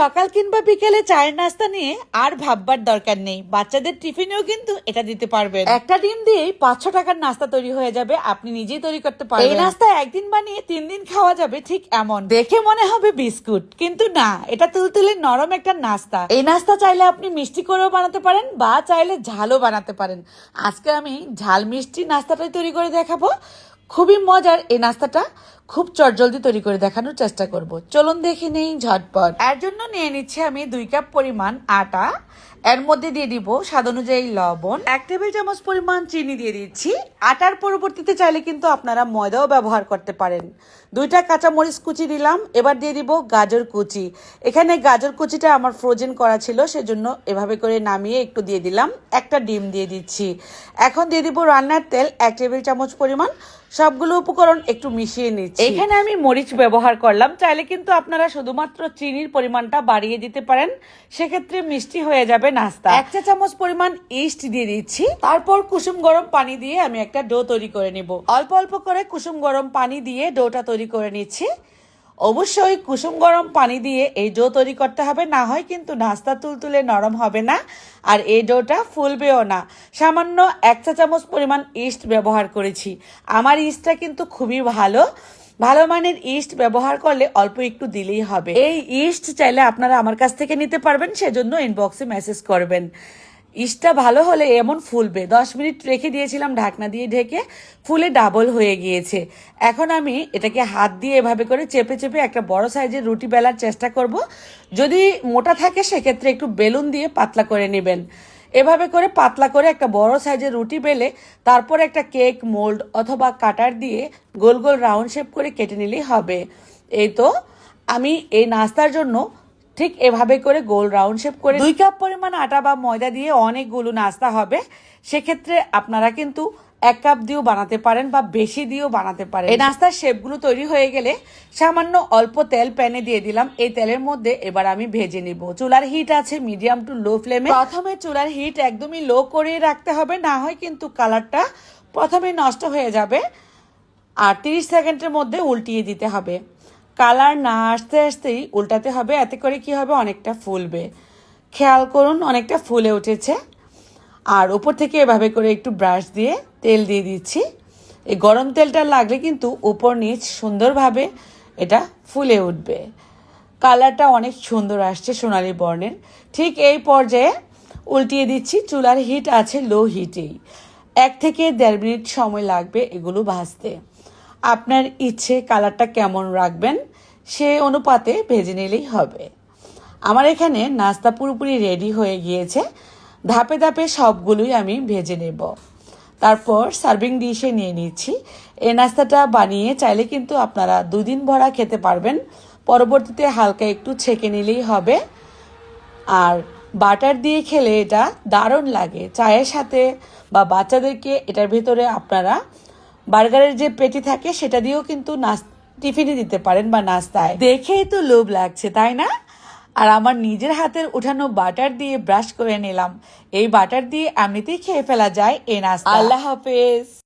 সকাল কিংবা বিকেলে চায়ের নাস্তা নিয়ে আর ভাববার দরকার নেই। বাচ্চাদের টিফিনেও কিন্তু এটা দিতে পারবেন। একটা ডিম দিয়েই পাঁচশো টাকার নাস্তা তৈরি হয়ে যাবে আপনি নিজেই তৈরি করতে পারবেন। এই নাস্তা একদিন বানিয়ে তিন দিন খাওয়া যাবে ঠিক এমন। দেখে মনে হবে বিস্কুট কিন্তু না এটা তুলতুলে নরম একটা নাস্তা। এই নাস্তা চাইলে আপনি মিষ্টি করেও বানাতে পারেন বা চাইলে ঝালও বানাতে পারেন। আজকে আমি ঝাল মিষ্টি নাস্তাটাই তৈরি করে দেখাবো। খুবই মজার এই নাস্তাটা খুব চটজলদি তৈরি করে দেখানোর চেষ্টা করব। চলুন দেখে নেই, ঝটপট। এর জন্য নিয়ে নিচ্ছি আমি দুই কাপ পরিমাণ আটা এর মধ্যে দিয়ে দিব স্বাদ অনুযায়ী লবণ। এক টেবিল চামচ পরিমাণ চিনি দিয়ে দিচ্ছি। আটার পরবর্তীতে চাইলে কিন্তু আপনারা ময়দাও ব্যবহার করতে পারেন। দুইটা কাঁচামরিচ কুচি দিলাম, এবার দিয়ে দিব গাজর কুচি। এখানে গাজর কুচিটা আমার ফ্রোজেন করা ছিল, সেজন্য এভাবে করে নামিয়ে একটু দিয়ে দিলাম। একটা ডিম দিয়ে দিচ্ছি। এখন দিয়ে দিব রান্নার তেল, এক টেবিল চামচ পরিমাণ। সবগুলো উপকরণ একটু মিশিয়ে নিচ্ছি। এখানে আমি মরিচ ব্যবহার করলাম। চাইলে কিন্তু আপনারা শুধুমাত্র চিনির পরিমাণটা বাড়িয়ে দিতে পারেন। সেক্ষেত্রে মিষ্টি হয়ে যাবে নাস্তা। এক চা চামচ পরিমাণ ইস্ট দিয়ে দিচ্ছি। তারপর কুসুম গরম পানি দিয়ে আমি একটা ডো তৈরি করে নিব। অল্প অল্প করে কুসুম গরম পানি দিয়ে ডোটা তৈরি করে নিচ্ছি। অবশ্যই কুসুম গরম পানি দিয়ে এই ডো তৈরি করতে হবে, না হয় কিন্তু নাস্তা তুলতুলে নরম হবে না আর এই ডোটা ফুলবেও না। সামান্য এক চা চামচ পরিমাণ ইস্ট ব্যবহার করেছি। আমার ইস্টটা কিন্তু খুবই ভালো। ভালো মানের ইস্ট ব্যবহার করলে অল্প একটু দিলেই হবে। এই ইস্ট চাইলে আপনারা আমার কাছ থেকে নিতে পারবেন, সেজন্য ইনবক্সে মেসেজ করবেন। ইস্টটা ভালো হলে এমন ফুলবে। দশ মিনিট রেখে দিয়েছিলাম ঢাকনা দিয়ে ঢেকে, ফুলে ডাবল হয়ে গিয়েছে। এখন আমি এটাকে হাত দিয়ে এভাবে করে চেপে চেপে একটা বড় সাইজের রুটি বেলার চেষ্টা করব। যদি মোটা থাকে, সেক্ষেত্রে একটু বেলুন দিয়ে পাতলা করে নেবেন। এভাবে করে পাতলা করে একটা বড় সাইজের রুটি বেলে তারপর একটা কেক মোল্ড অথবা কাটার দিয়ে গোল গোল রাউন্ড শেপ করে কেটে নিলেই হবে। এই তো আমি এই নাস্তার জন্য ঠিক এভাবে করে গোল রাউন্ড শেপ করে দুই কাপ পরিমাণ আটা বা ময়দা দিয়ে অনেকগুলো নাস্তা হবে। সেক্ষেত্রে আপনারা কিন্তু এক কাপ দিয়েও বানাতে পারেন বা বেশি দিয়েও বানাতে পারেন। এই নাস্তার শেপগুলো তৈরি হয়ে গেলে সামান্য অল্প তেল প্যানে দিয়ে দিলাম। এই তেলের মধ্যে এবার আমি ভেজে নিব। চুলার হিট আছে মিডিয়াম টু লো ফ্লেমে। প্রথমে চুলার হিট একদমই লো করে রাখতে হবে। না হয় কিন্তু কালারটা প্রথমে নষ্ট হয়ে যাবে। আর তিরিশ সেকেন্ডের মধ্যে উল্টিয়ে দিতে হবে। কালার না আসতে আসতেই উল্টাতে হবে। এতে করে কি হবে? অনেকটা ফুলবে। খেয়াল করুন, অনেকটা ফুলে উঠেছে। আর ওপর থেকে এভাবে করে একটু ব্রাশ দিয়ে তেল দিয়ে দিচ্ছি। এই গরম তেলটা লাগলে কিন্তু ওপর নিচ সুন্দরভাবে এটা ফুলে উঠবে। কালারটা অনেক সুন্দর আসছে সোনালি বর্ণের। ঠিক এই পর্যায়ে উল্টিয়ে দিচ্ছি, চুলার হিট আছে লো হিটেই এক থেকে দেড় মিনিট সময় লাগবে এগুলো ভাজতে। আপনার ইচ্ছে কালারটা কেমন রাখবেন সে অনুপাতে ভেজে নিলেই হবে। আমার এখানে নাস্তা পুরোপুরি রেডি হয়ে গিয়েছে। ধাপে ধাপে সবগুলোই আমি ভেজে নেব। তারপর সার্ভিং ডিশে নিয়ে নিচ্ছি। এই নাস্তাটা বানিয়ে চাইলে কিন্তু আপনারা দুদিন ভরা খেতে পারবেন। পরবর্তীতে হালকা একটু ছেঁকে নিলেই হবে। আর বাটার দিয়ে খেলে এটা দারুণ লাগে। চায়ের সাথে বা বাচ্চাদেরকে এটার ভেতরে আপনারা বার্গারের যে পেটি থাকে সেটা দিয়েও কিন্তু নাস টিফিনে দিতে পারেন বা নাস্তায়। দেখেই তো লোভ লাগছে, তাই না? আর আমার নিজের হাতের উঠানো বাটার দিয়ে ব্রাশ করে নিলাম। এই বাটার দিয়ে এমনিতেই খেয়ে ফেলা যায় এ নাস্তা। আল্লাহ হাফেজ।